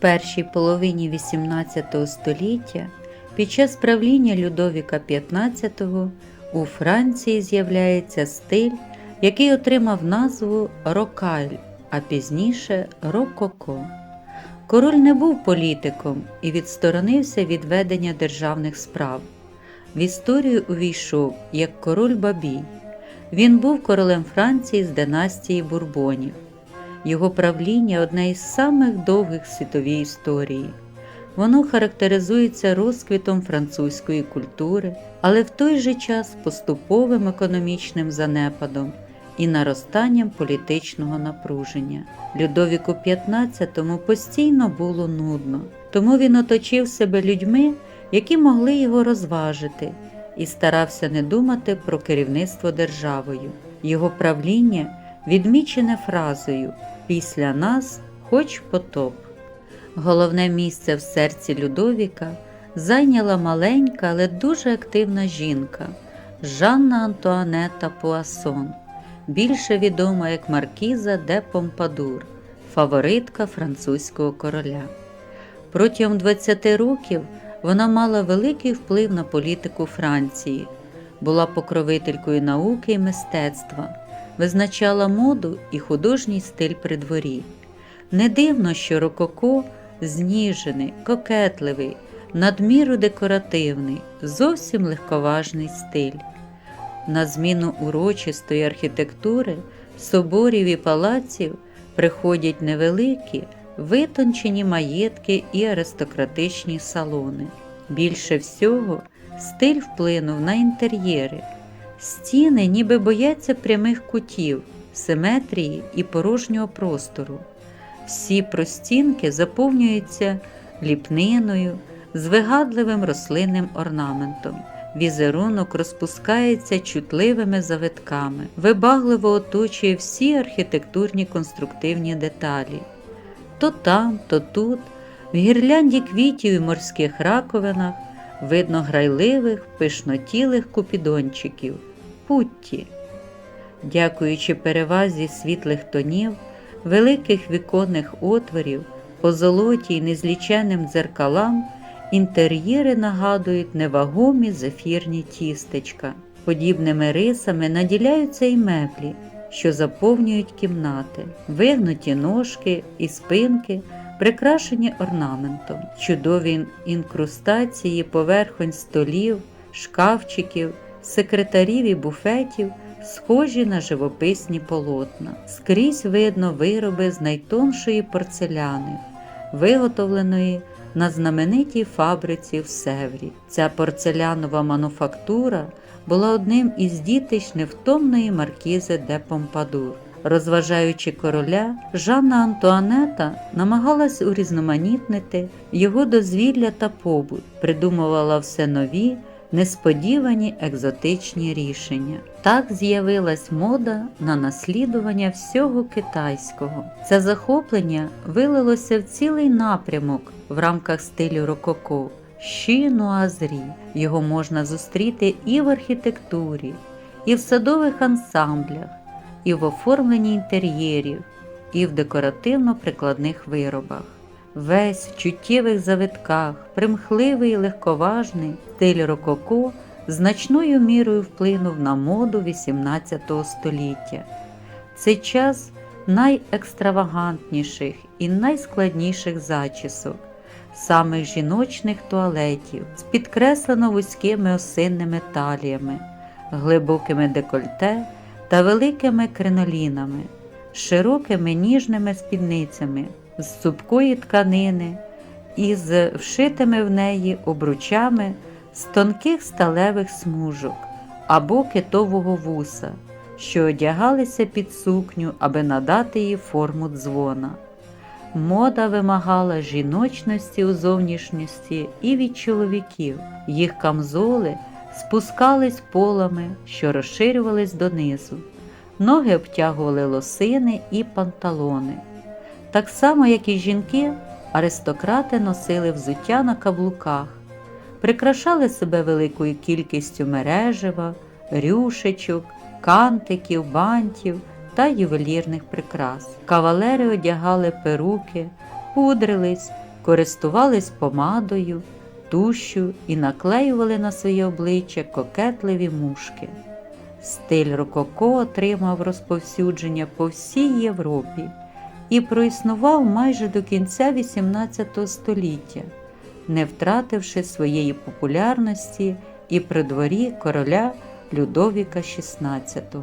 Першій половині XVIII століття під час правління Людовіка XV у Франції з'являється стиль, який отримав назву рокаль, а пізніше рококо. Король не був політиком і відсторонився від ведення державних справ. В історію увійшов як король Бабій. Він був королем Франції з династії Бурбонів. Його правління одне із самих довгих в світовій історії. Воно характеризується розквітом французької культури, але в той же час поступовим економічним занепадом і наростанням політичного напруження. Людовіку XV постійно було нудно, тому він оточив себе людьми, які могли його розважити, і старався не думати про керівництво державою. Його правління відмічене фразою Після нас хоч потоп. Головне місце в серці Людовіка зайняла маленька, але дуже активна жінка Жанна Антуанета Пуасон, більше відома як Маркіза де Помпадур, фаворитка французького короля. Протягом 20 років вона мала великий вплив на політику Франції, була покровителькою науки і мистецтва, визначала моду і художній стиль при дворі. Не дивно, що рококо зніжений, кокетливий, надміру декоративний, зовсім легковажний стиль. На зміну урочистої архітектури, соборів і палаців приходять невеликі, витончені маєтки і аристократичні салони. Більше всього стиль вплинув на інтер'єри. Стіни ніби бояться прямих кутів, симетрії і порожнього простору. Всі простінки заповнюються ліпниною з вигадливим рослинним орнаментом. Візерунок розпускається чутливими завитками, вибагливо оточує всі архітектурні конструктивні деталі. То там, то тут, в гірлянді квітів і морських раковинах видно грайливих, пишнотілих купідончиків, путті. Дякуючи перевазі світлих тонів, великих віконних отворів, позолоті й незліченним дзеркалам, інтер'єри нагадують невагомі зефірні тістечка. Подібними рисами наділяються й меблі, що заповнюють кімнати, вигнуті ножки і спинки, прикрашені орнаментом, чудові інкрустації поверхонь столів, шкафчиків, секретарів і буфетів схожі на живописні полотна. Скрізь видно вироби з найтоншої порцеляни, виготовленої на знаменитій фабриці в Севрі. Ця порцелянова мануфактура була одним із дітищ невтомної маркізи де Помпадур. Розважаючи короля, Жанна Антуанета намагалась урізноманітнити його дозвілля та побут, придумувала все нові, несподівані екзотичні рішення. Так з'явилась мода на наслідування всього китайського. Це захоплення вилилося в цілий напрямок в рамках стилю рококо. Щі нуазрі. Його можна зустріти і в архітектурі, і в садових ансамблях, і в оформленні інтер'єрів, і в декоративно-прикладних виробах. Весь в чуттєвих завитках, примхливий і легковажний стиль рококо значною мірою вплинув на моду XVIII століття. Це час найекстравагантніших і найскладніших зачісок, самих жіночних туалетів з підкреслено вузькими осинними таліями, глибокими декольте та великими кринолінами, широкими ніжними спідницями з цупкої тканини і з вшитими в неї обручами з тонких сталевих смужок або китового вуса, що одягалися під сукню, аби надати їй форму дзвона. Мода вимагала жіночності у зовнішності і від чоловіків. Їх камзоли спускались полами, що розширювались донизу. Ноги обтягували лосини і панталони. Так само, як і жінки, аристократи носили взуття на каблуках, прикрашали себе великою кількістю мережева, рюшечок, кантиків, бантів та ювелірних прикрас. Кавалери одягали перуки, пудрились, користувались помадою, тушю і наклеювали на своє обличчя кокетливі мушки. Стиль рококо отримав розповсюдження по всій Європі і проіснував майже до кінця XVIII століття, не втративши своєї популярності і при дворі короля Людовіка XVI.